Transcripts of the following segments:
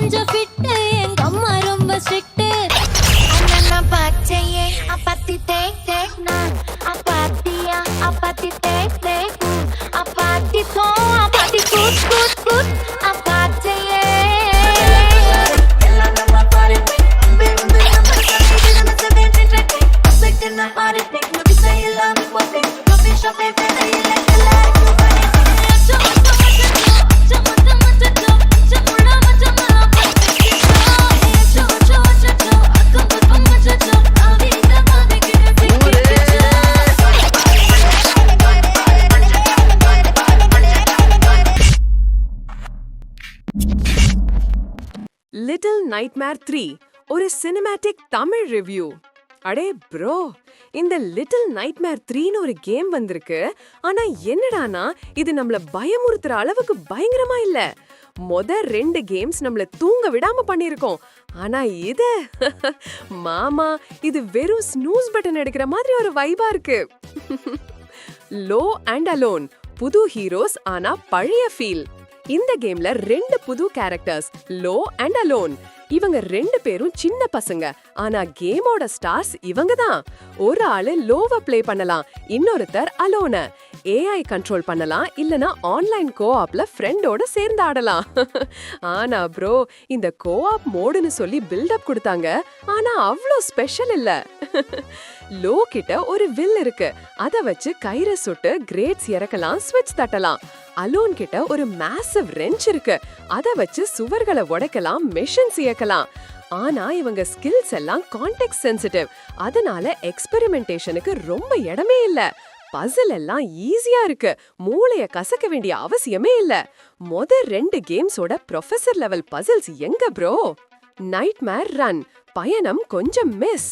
கொஞ்சம் ஃபிட்டு எங்க அம்மா ரொம்ப ஸ்ட்ரிக்ட் அண்ணன் பாச்சையே அப்பத்தி தேக் தேக் நான் அப்பாத்தியா அப்பத்தி லிட்டில் நைட்மேர் த்ரீ ஒரு சினிமேட்டிக் தமிழ் ரிவ்யூ அடே ப்ரோ இந்த லிட்டில் நைட்மேர் த்ரீன்னு ஒரு கேம் வந்திருக்கு. ஆனா என்னடானா இது நம்மள பயமுறுத்துற அளவுக்கு பயங்கரமா இல்ல. மொத ரெண்டு கேம்ஸ் நம்மள தூங்க விடாம பண்ணிருக்கோம் ஆனா இது மாமா இது வெறும் ஸ்னூஸ் பட்டன் எடுக்கிற மாதிரி ஒரு வைபா இருக்கு. லோ அண்ட் அலோன் புது ஹீரோஸ் ஆனா பழைய ஃபீல் இந்த கேம்ல ரெண்டு புது கேரக்டர்ஸ் லோ அண்ட் அலோன் இவங்க ரெண்டு பேரும் சின்ன பசங்க. ஆனா கேமோட ஸ்டார்ஸ் இவங்க தான். ஒரு ஆளு லோவ ப்ளே பண்ணலாம் இன்னொருத்தர் அலோன ஏஐ கண்ட்ரோல் பண்ணலாம் இல்லனா ஆன்லைன் கோஆப்ல ஃப்ரெண்டோட சேர்ந்து ஆடலாம். ஆனா ப்ரோ இந்த கோஆப் மோடுன்னு சொல்லி பில்டப் கொடுத்தாங்க. ஆனா அவ்ளோ ஸ்பெஷல் இல்ல. லோ கிட்ட ஒரு வில் இருக்கு. அத வச்சு கயிறை சுட்டு கிரேட்ஸ் இறக்கலாம் ஸ்விட்ச் தட்டலாம். அலோன் கிட்ட ஒரு மேசிவ் ரெஞ்ச் இருக்கு. அத வச்சு சுவர்களை உடைக்கலாம் மெஷின்ஸ் இயக்கலாம். ஆனா இவங்க ஸ்கில்ஸ் எல்லாம் கான்டெக்ட் சென்சிட்டிவ் அதனால எக்ஸ்பெரிமெண்டேஷனுக்கு ரொம்ப இடமே இல்ல. பசில் எல்லாம் ஈஸியா இருக்கு. மூளைய கசக்க வேண்டிய அவசியமே இல்ல. மொத ரெண்டு கேம்ஸோட ப்ரொஃபசர் லெவல் பசில்ஸ் எங்க ப்ரோ நைட்மேர் ரன் பயணம் கொஞ்சம் மிஸ்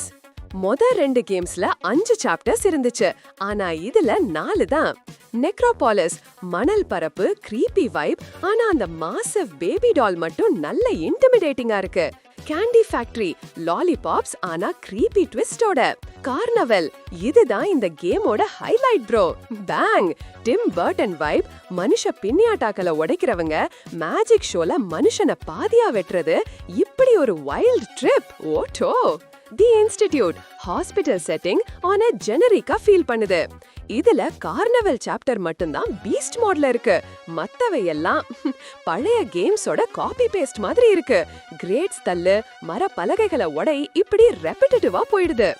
மொத ரெண்டு கேம்ஸ்ல அஞ்சு சாப்டர்ஸ் இருந்துச்சு. ஆனா இதுல நாலு தான். நெக்ரோபாலிஸ் மணல் பரப்பு கிரீப்பி வைப் ஆனா அந்த மாசிவ் பேபி டால் மட்டும் நல்ல இன்டிமிடேட்டிங்கா இருக்கு. கேண்டி ஃபேக்டரி லாலிபாப்ஸ் ஆனா கிரீப்பி ட்விஸ்டோட கார்னவல் இதுதான் இந்த கேமோட highlight bro bang Tim Burton vibe மனுஷ பின்னியாட்டாக்களை உடைக்கிறவங்க மேஜிக் ஷோல மனுஷனை பாதியா வெட்டுறது இப்படி ஒரு wild trip Otto! The institute hospital setting on a ஜெனரிக்கா feel பண்ணுது. இதுல கார்னவல் சாப்டர் மட்டும்தான் பீஸ்ட் மோட்ல இருக்கு. மத்தவை எல்லாம் பழைய கேம்ஸோட காப்பி பேஸ்ட் மாதிரி இருக்கு. கிரேட்ஸ் தள்ளு மர பலகைகளை உடை இப்படி ரெப்பிட்டேட்டிவா போயிடுது.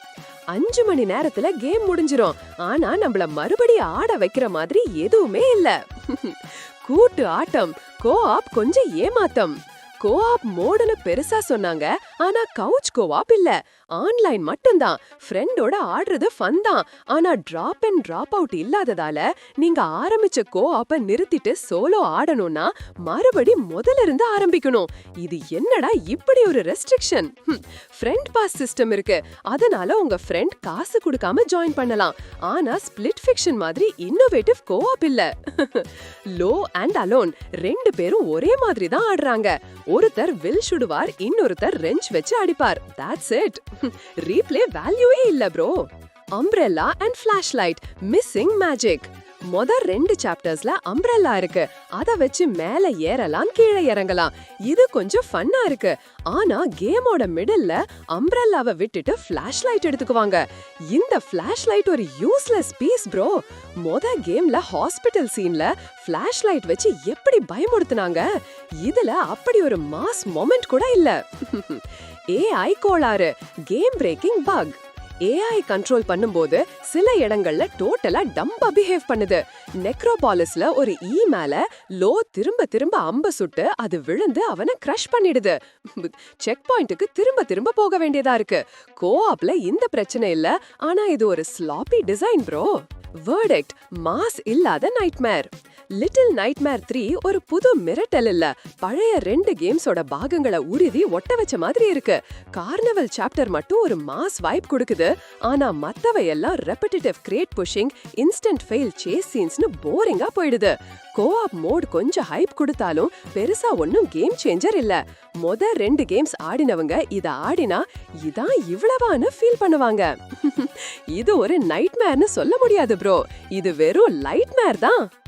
அஞ்சு மணி நேரத்துல கேம் முடிஞ்சிரும். ஆனா நம்மள மறுபடி ஆட வைக்கிற மாதிரி எதுவுமே இல்ல. கூட்டு ஆட்டம் கோஆப் கொஞ்சம் ஏமாத்தம். கோஆப் மோடுன்னு பெருசா சொன்னாங்க. ஆனா கவுச் கோஆப் இல்ல. ஆன்லைன் மட்டும்தான். ஃப்ரெண்டோட ஆடுறது ஃபன் தான். ஆனா டிராப் அண்ட் டிராப் அவுட் இல்லாததால நீங்க ஆரம்பிச்ச கோஆப்ப நிறுத்திட்டு சோலோ ஆடணும்னா மறுபடி முதல்ல இருந்து ஆரம்பிக்கணும். இது என்னடா இப்படி ஒரு ரெஸ்ட்ரிக்ஷன் ஃப்ரெண்ட் பாஸ் சிஸ்டம் இருக்கு. அதனால உங்க ஃப்ரெண்ட் காசு கொடுக்காம ஜாயின் பண்ணலாம். ஆனா ஸ்பிளிட் ஃபிக்ஷன் மாதிரி இன்னோவேட்டிவ் கோஆப் இல்ல. லோ அண்ட் அலோன் ரெண்டு பேரும் ஒரே மாதிரி தான் ஆடுறாங்க. ஒருத்தர் வில் சுடுவார் இன்னொருத்தர் ரெஞ்ச் வச்சு அடிப்பார். தட்ஸ் இட் ரீப்ளே வேல்யூவே இல்ல bro umbrella and flashlight missing magic மொத ரெண்டு சாப்டர்ஸ்ல அம்ப்ரெல்லா இருக்கு. அத வச்சு மேல ஏறலாம் கீழே இறங்கலாம். இது கொஞ்சம் ஃபன்னா இருக்கு. ஆனா கேமோட மிடில்ல அம்ப்ரெல்லாவை விட்டுட்டு ஃபிளாஷ் லைட் எடுத்துக்குவாங்க. இந்த ஃபிளாஷ் லைட் ஒரு யூஸ்லெஸ் பீஸ் ப்ரோ மொத கேம்ல ஹாஸ்பிட்டல் சீன்ல ஃபிளாஷ் லைட் வச்சு எப்படி பயமுறுத்துனாங்க? இதுல அப்படி ஒரு மாஸ் மொமெண்ட் கூட இல்ல. ஏஐ கோளாறு. Game breaking bug AI control பண்ணும்போது சில இடங்கள்ல டோட்டலா டம்பா பிஹேவ் பண்ணுது. நெக்ரோபாலிஸ்ல ஒரு ஈ மேல லோ திரும்ப திரும்ப அம்ப சுட்டு அது விழுந்து அவனை கிரஷ் பண்ணிடுது. செக் பாயிண்ட்டுக்கு திரும்ப திரும்ப போக வேண்டியதா இருக்கு. கோஆப்ல இந்த பிரச்சனை இல்ல ஆனா இது ஒரு sloppy design bro verdict mass இல்லாத நைட்மேர் லிட்டில் நைட்மேர் த்ரீ ஒரு புது மிரட்டல் இல்ல. பழைய ரெண்டு கேம்ஸோட பாகங்களை உறுதி ஒட்ட வச்ச மாதிரி இருக்கு. கார்னவல் சாப்டர் மட்டும் ஒரு மாஸ் வைப் கொடுக்குது. ஆனா மத்தவை எல்லாம் repetitive crate pushing instant fail chase சீன்ஸ்னு போரிங்கா போயிடுது. கோஆப் மோட் கொஞ்சம் ஹைப் கொடுத்தாலும் பெருசா ஒன்னும் கேம் சேஞ்சர் இல்ல. மொத ரெண்டு கேம்ஸ் ஆடினவங்க இத ஆடினா இதான் இவ்வளவான்னு ஃபீல் பண்ணுவாங்க. இது ஒரு நைட்மேர்னு சொல்ல முடியாது ப்ரோ இது வெறும் லைட்மேர் தான்.